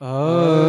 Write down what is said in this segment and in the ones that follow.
哦。呃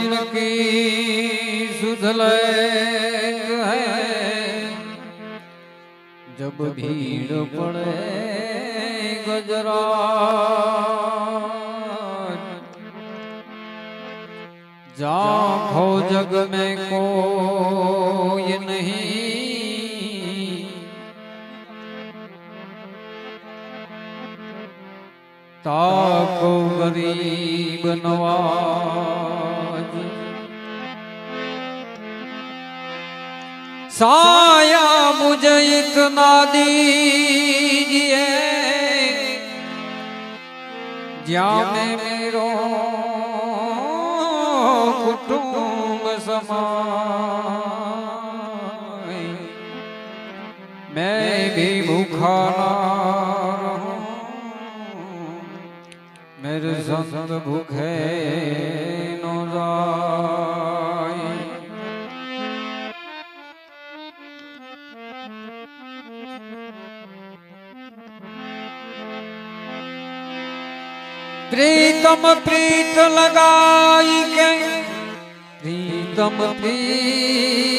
सुमिरन की सुध लय है। जब भीड़ पड़े गजरा। जाखो जग में कोई नहीं। ताको गरीब नवाज़। साया मुझे इतना दीजिए ज्ञान मेरो कुटुंब समाए मैं भी भूखा ना रहूं मेरे संत भूखे नो जाए પ્રીતમ પ્રીત લગાઈ કે પ્રીતમ પ્રીત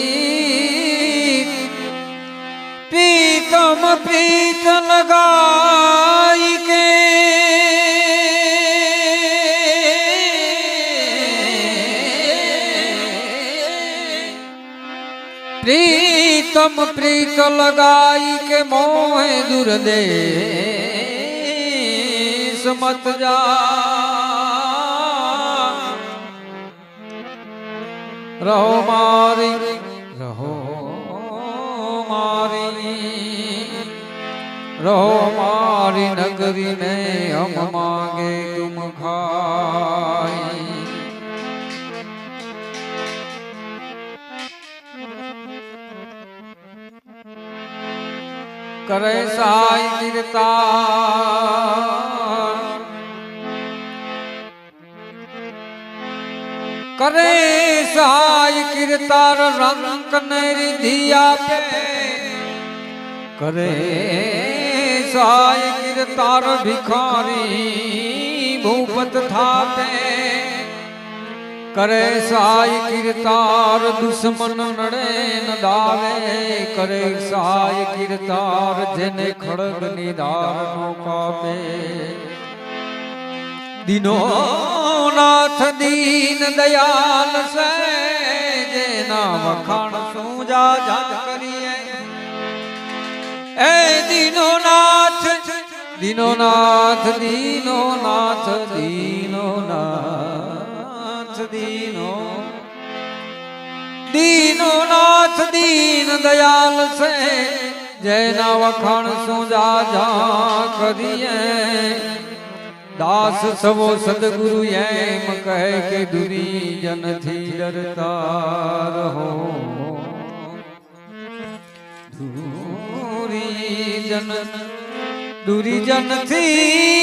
પ્રીતમ પ્રીત લગાઈ કે પ્રીતમ પ્રીત લગાઈ કે મોહે દુર્દેશ મત જા રહો મારી રહો મારી. રહો મારી નગરી ને હમ માગે તુમ ખાઈ કરે સાઈ નિરતા करे सहाय कीर्तन रंग दिया पे। करे सहाय कीर्तन भिखारी भूपत थाते करे सहाय कीर्तन दुश्मन नड़े न दावे। करे सहाय कीर्तन जने खड़ग निधार नो कापे દિનો નાથ દીન દયાલ સે જેના વખાણ સુજા જા કરીએ. એ દીનો નાથ દીનો નાથ દીનો નાથ દીનો નાથ, દીનો. દીનો નાથ, દીન દયાલ સે જેના વખાણ સુજા જા કરીએ. દાસ સવો સદગુરુ એમ કહે કે દુરી જનથી ડરતા રહો દુરી જન દુરી જનથી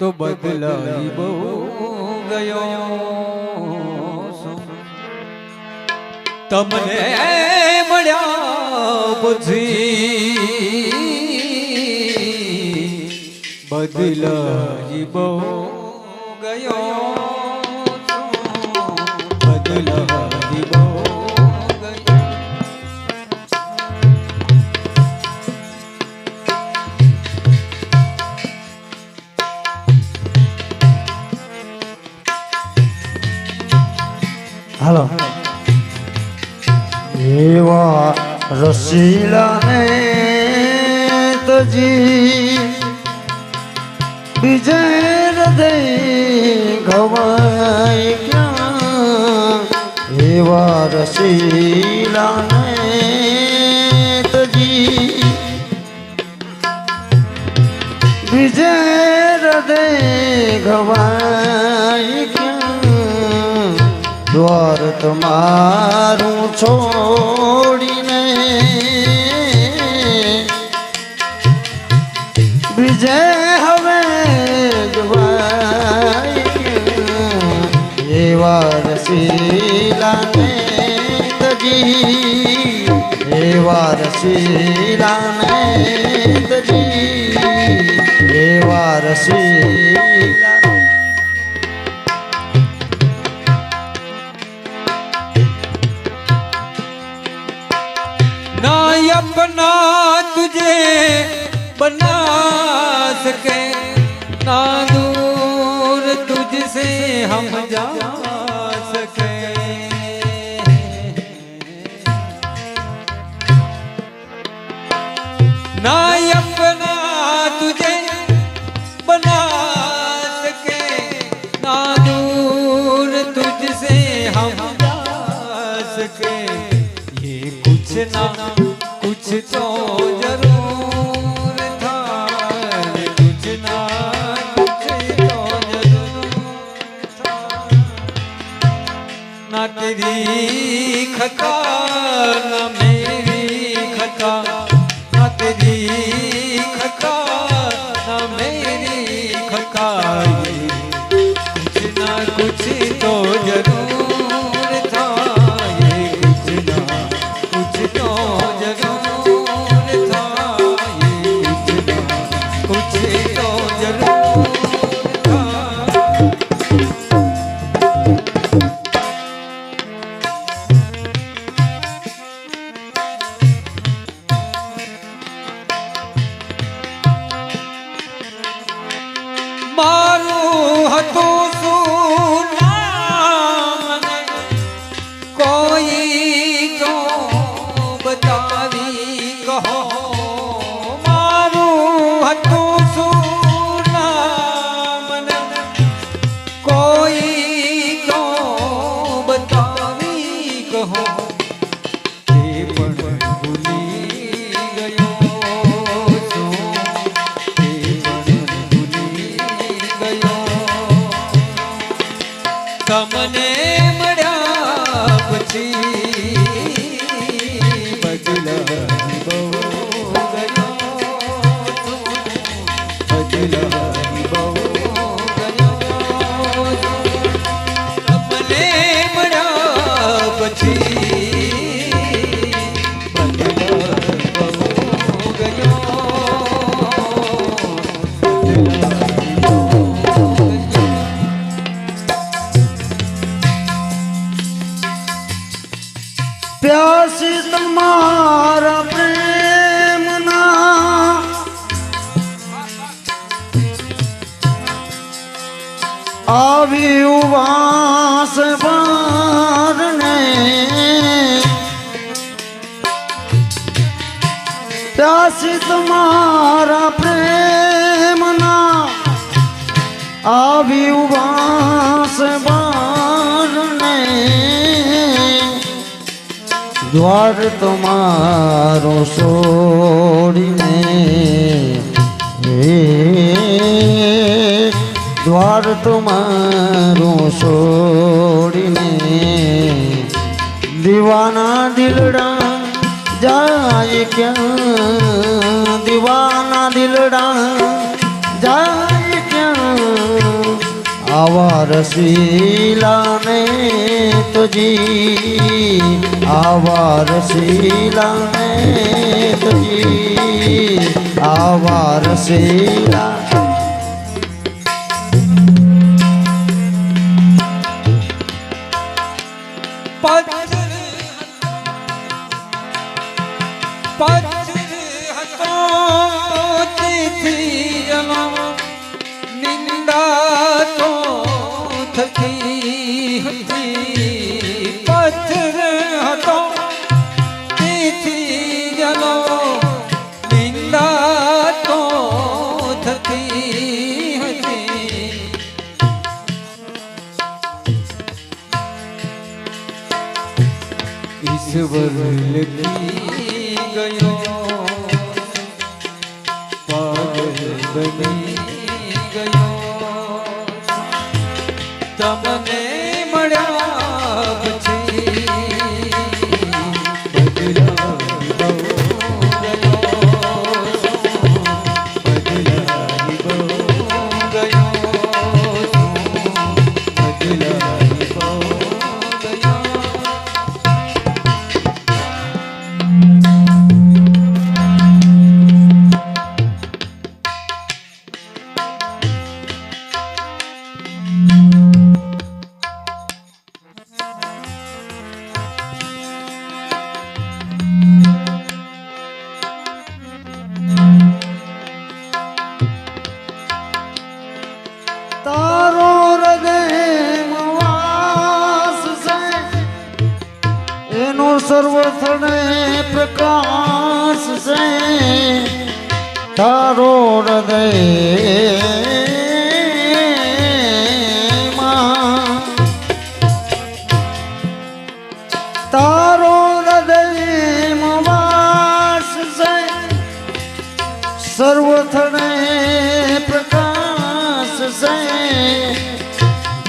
તો બદલાઈ બહુ ગયો તમને મળ્યા પછી બદલાઈ બહુ ગયો. બદલાઈ બહુ ગયો. હાલો. એવા રસીલાને તજી બીજે હૃદય ગવાય ક્યાં? એવા રસીલાને તજી બીજે હૃદય ગવાય દ્વાર તમારું છોડીને વિજય હવે એવા રસીલાને તજી એવા રસીલાને તજી એવા રસીલા बना सके ना दूर तुझसे हम जा Hot food. द्वार तुम्हारो सोड़ी ने द्वार तुम्हारो सोड़ी ने दीवाना दिलड़ा जाए क्या? दीवाना दिलड़ा जा आवा रसीला में तुझी। आवा रसीला में तुझी। आवा रसीला। पंच पंच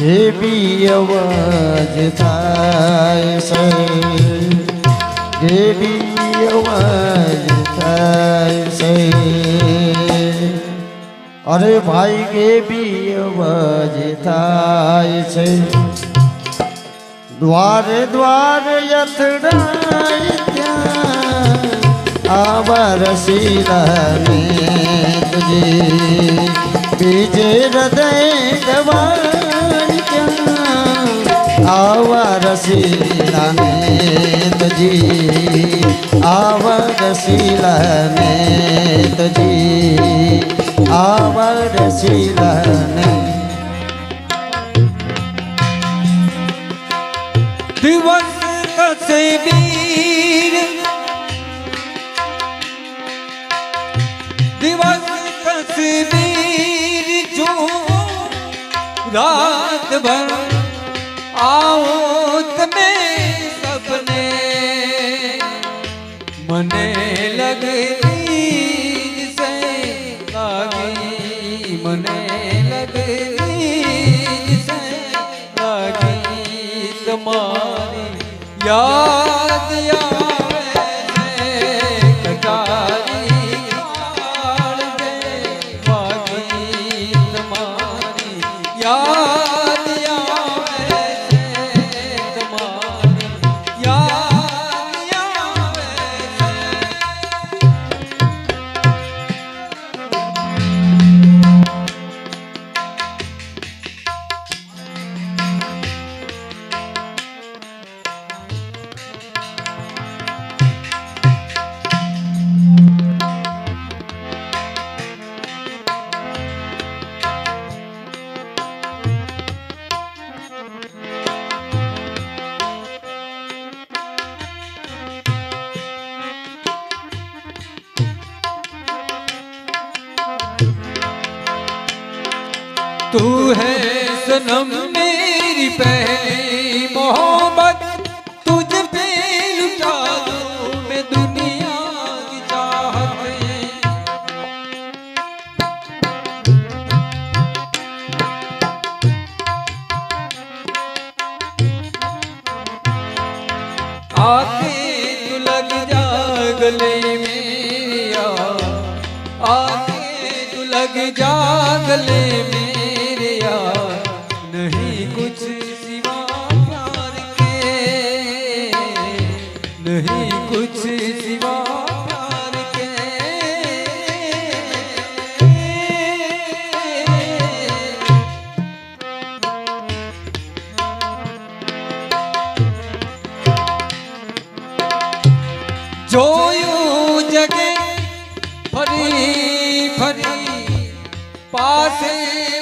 જે બી અવાજ થાય છે જે બી અવાજ થાય છે અરે ભાઈ કે બી અવાજ થાય છે દ્વારે દ્વારે યથડાય ત્યાં આવા રસીલાને તુજે બીજે હૃદય દવાય ત્યાં આવા રસીલાને તુજી આવા રસીલાને તુજી આવા રસીલાને દિવસ કસે વીર દિવસ કસે વીર જો રાત ભર આવો તમે સપને. મને લગતી સે લાગી. મને લગતી સે લાગી. તમારી યાદ तू है सनम मेरी पहली मोहब्बत જોયું જગે ફરી ફરી પાસે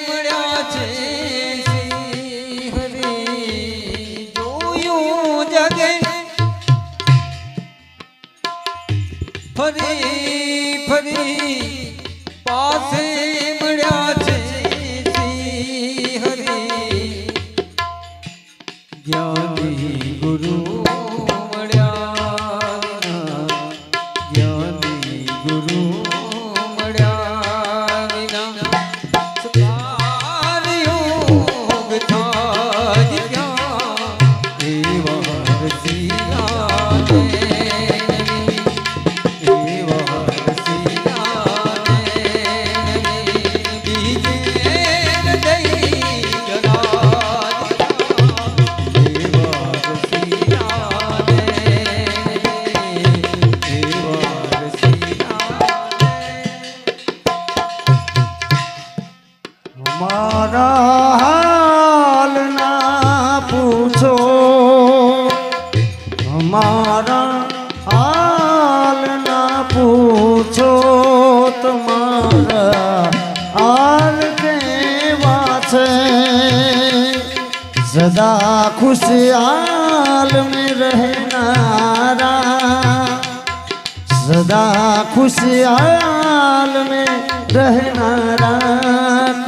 सदा खुशहाल में रहना रात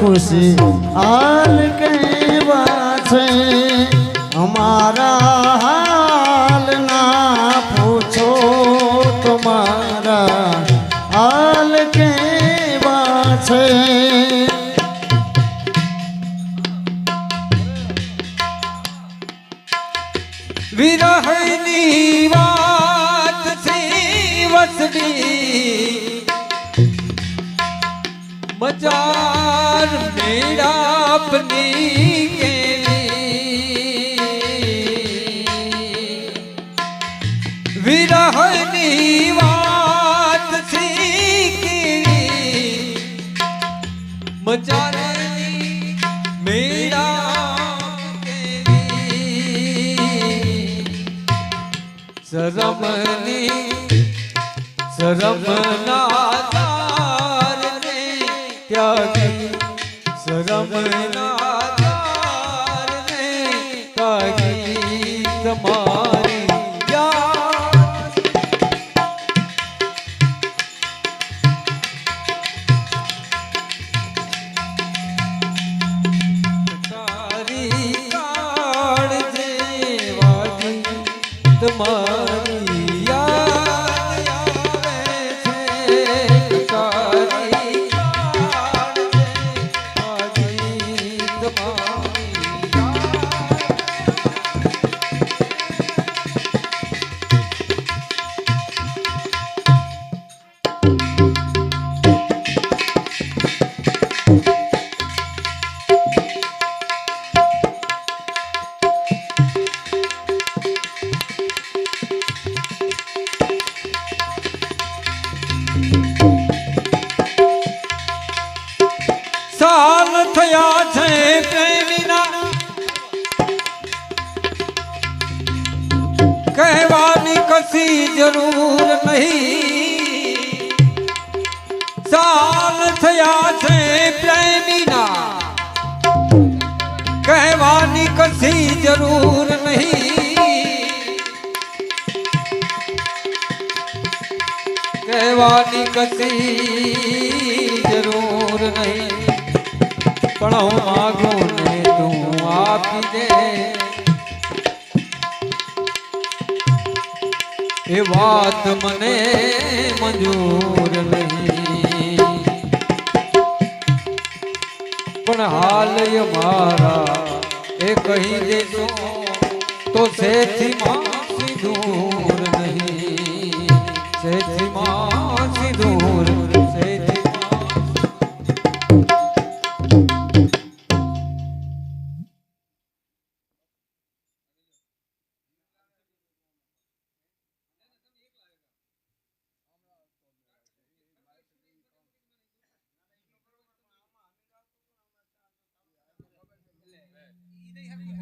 खुशी खुशहाल के बात हमारा મેળાપની કેવી વિરહની વાતથી કેવી બજારની મેળા કેવી মা જરૂર નહીં. કહેવાની કશી જરૂર નહીં. પણ હું માગું ને તું આપી દે. એ વાત મને મંજૂર નહીં. પણ હાલ મારા એ કહી દેજો તો શેથી માં they have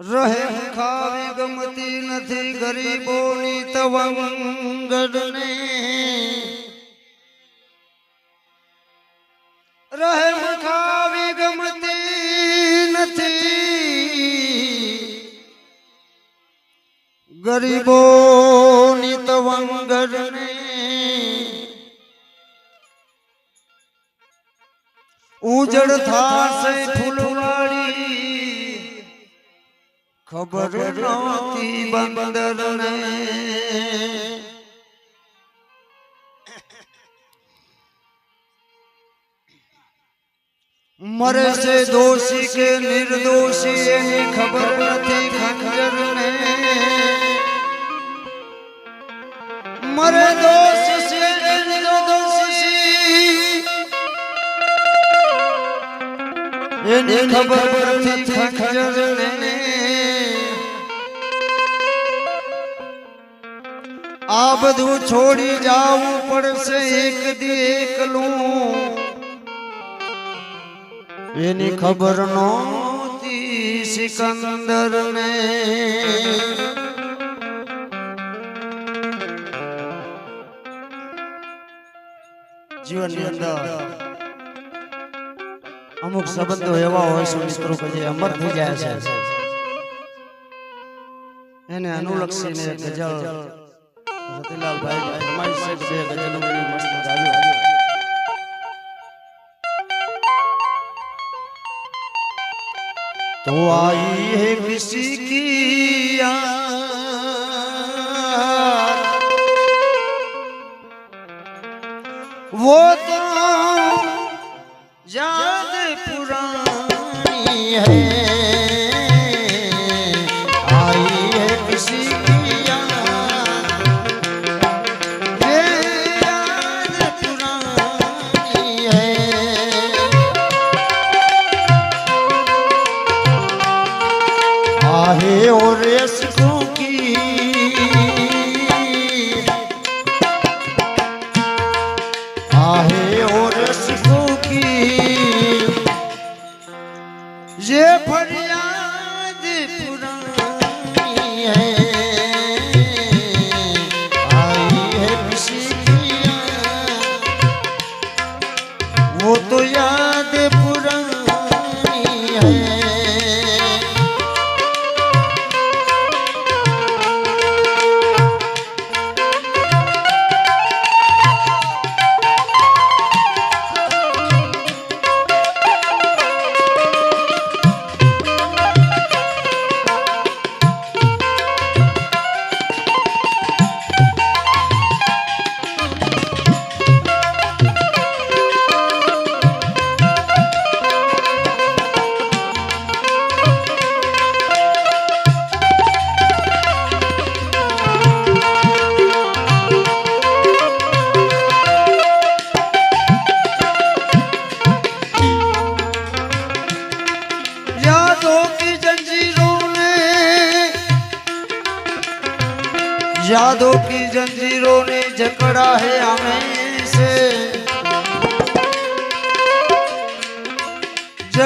રહે ખાવી ગમતી નથી ગરીબોની તવંગડને રહે ખાવી ગમતી નથી ગરીબોની તવંગડને ઉજળ થાશે ખબર નહોતી બંદરને. મરે છે દોષી કે નિર્દોષી એની ખબર નથી ખંજરને. મરે દોષ છે કે નિર્દોષી? એની ખબર નથી ખંજરને. આ બધું છોડી જાવું પડશે એક દી એકલું. એની ખબર નહોતી સિકંદર ને જીવનની અંદર અમુક સંબંધો એવા હોય છે મિત્રો કે જે અમર થઈ જાય છે. એને અનુલક્ષીને ગઝલ રતિલાલભાઈ ફરમાઈશ છે કે બે ગઝલો એવી મસ્ત ગાવી तो आई है किसी की याद वो तो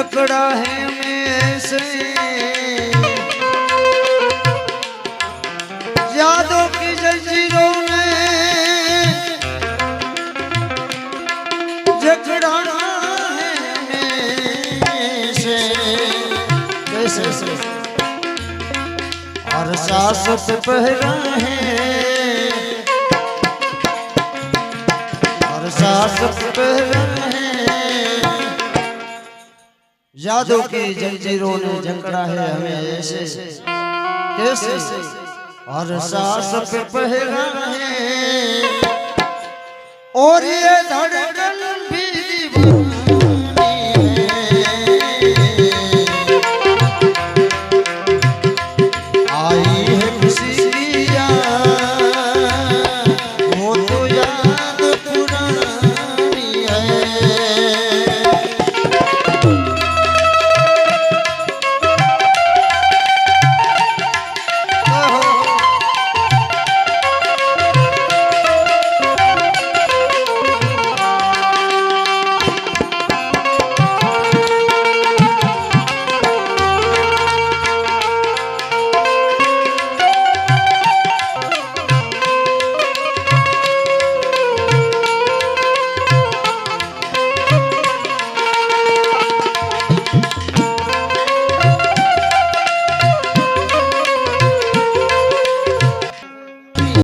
जकड़ा है हमें से यादों की जंजीरों ने जकड़ा है हमें से कैसे से और सास पे पहरा है और सास पे पहरा है यादों की जंजीरों ने जकड़ा है हमें ऐसे कैसे? और सास पे पहरा रहे और ये धड़कन